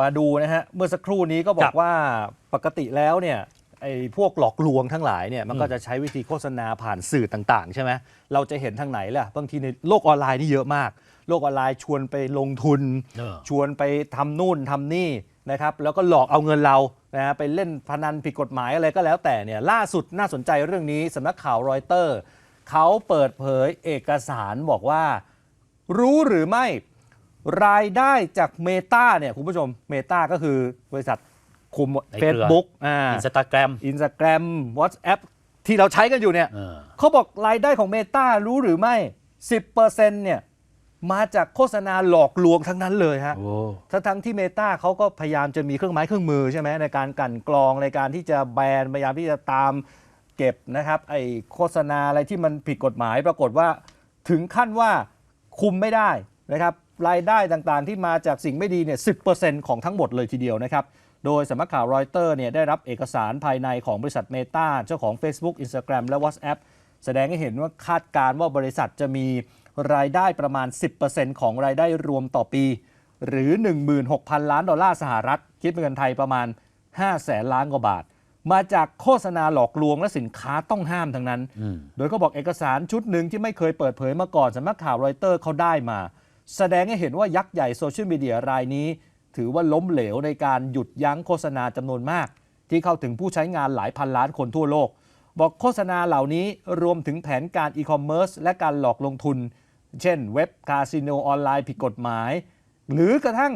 มาดูนะฮะเมื่อสักครู่นี้ก็บอครักบว่าปกติแล้วเนี่ยไอ้พวกหลอกลวงทั้งหลายเนี่ยมันก็อืมจะใช้วิธีโฆษณาผ่านสื่อต่างๆ ใช่ไหมเราจะเห็นทางไหนล่ะบางทีในโลกออนไลน์นี่เยอะมาก โลกออนไลน์ชวนไปลงทุน เออ ชวนไปทำนู่นทำนี่นะครับแล้วก็หลอกเอาเงินเรานะฮะไปเล่นพนันผิดกฎหมายอะไรก็แล้วแต่เนี่ยล่าสุดน่าสนใจเรื่องนี้สำนักข่าวรอยเตอร์เขาเปิดเผยเอกสารบอกว่า รู้หรือไม่ รายได้จากเมตาเนี่ยคุณผู้ชมเมตาก็คือบริษัทคุมในเครือ Facebook อ่าอินสตาแกรม อินสตาแกรม WhatsApp ที่เราใช้กันอยู่เนี่ยเออเขาบอกรายได้ของเมตารู้หรือไม่ 10%เนี่ย มาจากโฆษณาหลอกลวงทั้งนั้นเลยฮะ โอ้ ทั้งทั้งที่เมตาเขาก็พยายามจะมีเครื่องไม้เครื่องมือใช่ไหมในการกลั่นกรองในการที่จะแบนพยายามที่จะตามเก็บนะครับไอ้โฆษณาอะไรที่มันผิดกฎหมายปรากฏว่า ถึงขั้นว่าคุมไม่ได้ นะครับรายได้ต่างๆ ที่มาจากสิ่งไม่ดีเนี่ยสิของทั้งหมดเลยทีเดียวนะครับ โดยสำนักข่าวรอยเตอร์เนี่ยได้รับเอกสารภายในของบริษัทเมตาเจ้าของ Facebook Instagram และ WhatsApp แสดงให้เห็นว่าคาดการณ์ว่าบริษัทจะมีรายได้ประมาณ 10%ของรายได้รวมต่อปี หรือ 16,000 ล้านดอลลาร์สหรัฐ คิดเป็นเงินไทยประมาณ 5 แสนล้านกว่าบาท มาจากโฆษณาหลอกลวงและสินค้าต้องห้ามทั้งนั้นอืมโดยก็บอกเอกสารชุดหนึ่งที่ไม่เคยเปิดเผยมาก่อนสำนักข่าวรอยเตอร์เขาได้มา แสดงให้เห็นว่ายักษ์ใหญ่โซเชียลมีเดียรายนี้ ถือว่าล้มเหลวในการหยุดยั้งโฆษณาจำนวนมาก ที่เข้าถึงผู้ใช้งานหลายพันล้านคนทั่วโลก บอกโฆษณาเหล่านี้รวมถึงแผนการอีคอมเมิร์ซและการหลอกลงทุน เช่น เว็บคาสิโนออนไลน์ผิดกฎหมาย หรือกระทั่ง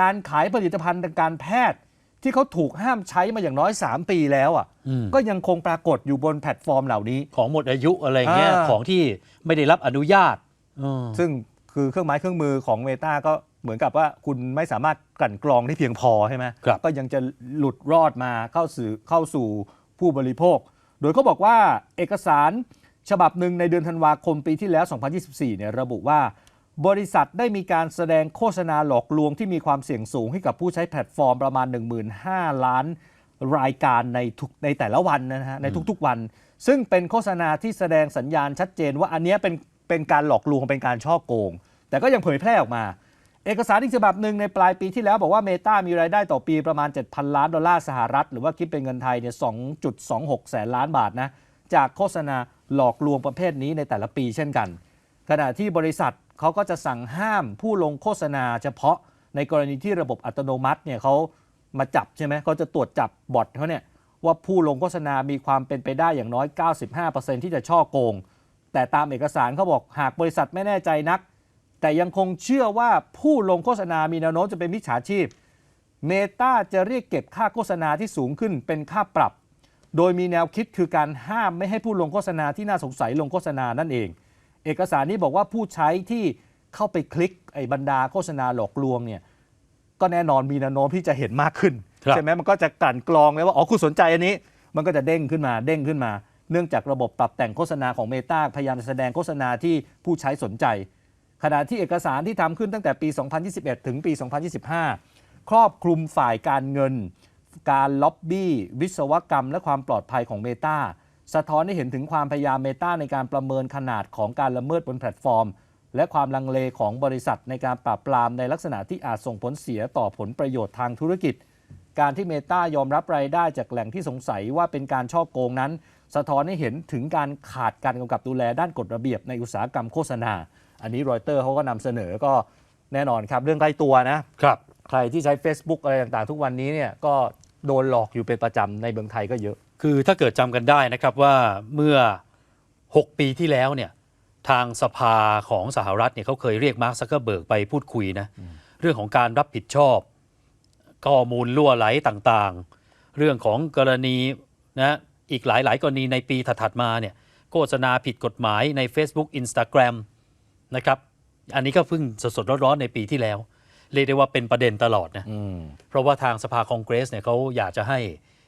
การขายผลิตภัณฑ์ทางการแพทย์ ที่เขาถูกห้ามใช้มาอย่างน้อย 3 ปีแล้วอะอืมก็ยังคงปรากฏอยู่บนแพลตฟอร์มเหล่านี้ ของหมดอายุอะไรเงี้ยอ่าของที่ไม่ได้รับอนุญาตอืมซึ่ง คือเครื่องไม้เครื่องมือของเมตาก็เหมือนกับว่าคุณไม่สามารถกลั่นกรองได้เพียงพอใช่ไหมครับก็ยังจะหลุดรอดมาเข้าสู่เข้าสู่ผู้บริโภค โดยเขาบอกว่าเอกสารฉบับหนึ่งในเดือนธันวาคมปีที่แล้ว 2024 เนี่ยระบุว่า บริษัทได้มีการแสดงโฆษณาหลอกลวงที่มีความเสี่ยงสูงให้กับผู้ใช้แพลตฟอร์มประมาณ 15,000 ล้านรายการในทุกในแต่ละวันนะฮะในทุกๆวัน ซึ่งเป็นโฆษณาที่แสดงสัญญาณชัดเจนว่าอันเนี้ยเป็น เป็นการหลอกลวงเป็นการช่อโกง แต่ก็ยังเผยแพร่ออกมา เอกสารอีกฉบับหนึ่งในปลายปีที่แล้วบอกว่าเมตามีรายได้ต่อปีประมาณ 7,000 ล้านดอลลาร์สหรัฐ หรือว่าคิดเป็นเงินไทยเนี่ย2.26 แสนล้านบาทนะจากโฆษณาหลอกลวงประเภทนี้ในแต่ละปีเช่นกัน ขณะที่บริษัทเขาก็จะสั่งห้ามผู้ลงโฆษณาเฉพาะในกรณีที่ระบบอัตโนมัติเนี่ยเขามาจับใช่ไหมเขาจะตรวจจับบอทเขาเนี่ยว่าผู้ลงโฆษณามีความเป็นไปได้อย่างน้อย 95%ที่จะช่อโกง แต่ตามเอกสารเขาบอกหากบริษัทไม่แน่ใจนัก แต่ยังคงเชื่อว่าผู้ลงโฆษณามีแนวโน้มจะเป็นมิจฉาชีพเมตาจะเรียกเก็บค่าโฆษณาที่สูงขึ้นเป็นค่าปรับ โดยมีแนวคิดคือการห้ามไม่ให้ผู้ลงโฆษณาที่น่าสงสัยลงโฆษณานั่นเอง เอกสารนี้บอกว่าผู้ใช้ที่เข้าไปคลิกไอ้บรรดาโฆษณาหลอกลวงเนี่ยก็แน่นอนมีแนวโน้มที่จะเห็นมากขึ้นครับใช่ไหมมันก็จะกลั่นกรองเลยว่าอ๋อคุณสนใจอันนี้ มันก็จะเด้งขึ้นมาเด้งขึ้นมา เนื่องจากระบบปรับแต่งโฆษณาของเมตาพยายามแสดงโฆษณาที่ผู้ใช้สนใจ ขณะที่เอกสารที่ทำขึ้นตั้งแต่ปี 2021 ถึงปี 2025 ครอบคลุมฝ่ายการเงิน การล็อบบี้ วิศวกรรม และความปลอดภัยของเมตาสะท้อนให้เห็นถึงความพยายามเมตาในการประเมินขนาดของการละเมิดบนแพลตฟอร์ม และความลังเลของบริษัทในการปราบปรามในลักษณะที่อาจส่งผลเสียต่อผลประโยชน์ทางธุรกิจ การที่เมตายอมรับรายได้จากแหล่งที่สงสัยว่าเป็นการช่อโกงนั้น สะท้อนให้เห็นถึงการขาดการกำกับดูแลด้านกฎระเบียบในอุตสาหกรรมโฆษณา อันนี้รอยเตอร์เขาก็นำเสนอก็แน่นอนครับ เรื่องใกล้ตัวนะครับ ใครที่ใช้ Facebook อะไรต่างๆ ทุกวันนี้เนี่ยก็โดนหลอกอยู่เป็นประจำในเมืองไทยก็เยอะ คือถ้าเกิดจำกันได้นะครับว่าเมื่อ 6 ปีที่แล้วเนี่ยทางสภาของสหรัฐเนี่ยเขาเคยเรียกมาร์คซักเกอร์เบิร์กไปพูดคุยนะเรื่องของการรับผิดชอบ ข้อมูลล่วไหลต่างๆ เรื่องของกรณีนะอีกหลาย ๆ กรณีในปีถัด ๆ มาเนี่ยโฆษณาผิดกฎหมายใน Facebook Instagram นะครับ อันนี้ก็เพิ่งสดๆร้อนๆในปีที่แล้ว เรียกได้ว่าเป็นประเด็นตลอดนะอืมเพราะว่าทางสภาคองเกรสเนี่ยเขาอยากจะให้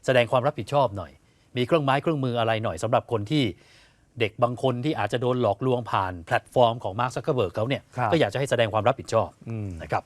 แสดงความรับผิดชอบหน่อย มีเครื่องไม้เครื่องมืออะไรหน่อยสำหรับคนที่เด็กบางคนที่อาจจะโดนหลอกลวงผ่านแพลตฟอร์มของมาร์คซักเคอร์เบิร์กเขาเนี่ยครับก็อยากจะให้แสดงความรับผิดชอบอืมนะครับ